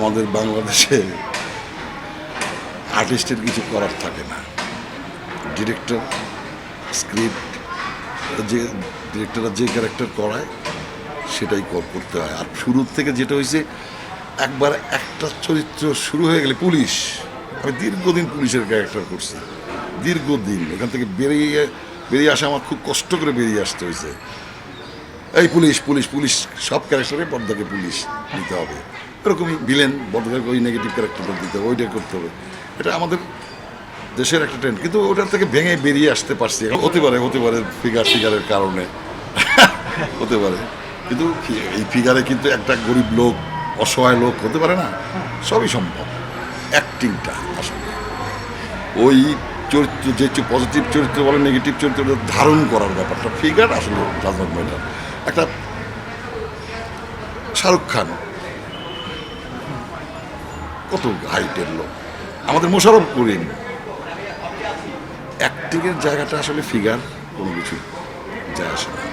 আমাদের বাংলাদেশে আর্টিস্টের কিছু করার থাকে না। ডিরেক্টর, স্ক্রিপ্ট, যে ডিরেক্টররা যে ক্যারেক্টার করায়, সেটাই কর- করতে হয়। আর শুরুর থেকে যেটা হয়েছে, একবার একটা চরিত্র শুরু হয়ে গেলে পুলিশ, আমি দীর্ঘদিন পুলিশের ক্যারেক্টার করছি। দীর্ঘদিন, এখান থেকে বেরিয়ে বেরিয়ে আসা আমার খুব কষ্ট করে বেরিয়ে আসতে হয়েছে। এই পুলিশ পুলিশ পুলিশ, সব ক্যারেক্টারে পর্দাকে পুলিশ দিতে হবে। এরকমই ভিলেন পর্দাকে ওই নেগেটিভ ক্যারেক্টারটা দিতে হবে, ওইটাই করতে হবে। এটা আমাদের দেশের একটা ট্রেন্ড কিন্তু ওটার থেকে ভেঙে বেরিয়ে আসতে পারছি হতে পারে হতে পারে ফিগার ফিগারের কারণে। হতে পারে। কিন্তু এই ফিগারে কিন্তু একটা গরিব লোক, অসহায় লোক, হতে পারে না? সবই সম্ভব। অ্যাক্টিংটা আসলে। ওই চরিত্র, যে পজিটিভ চরিত্র বলে নেগেটিভ চরিত্রটা ধারণ করার ব্যাপারটা। ফিগার আসলে ম্যাটার একটা শাহরুখ খান। কত হাইটের লোক। আমাদের মোশারফ করিম অ্যাক্টিংয়ের জায়গাটা আসলে ফিগার, কোনো কিছু যায় আসে না।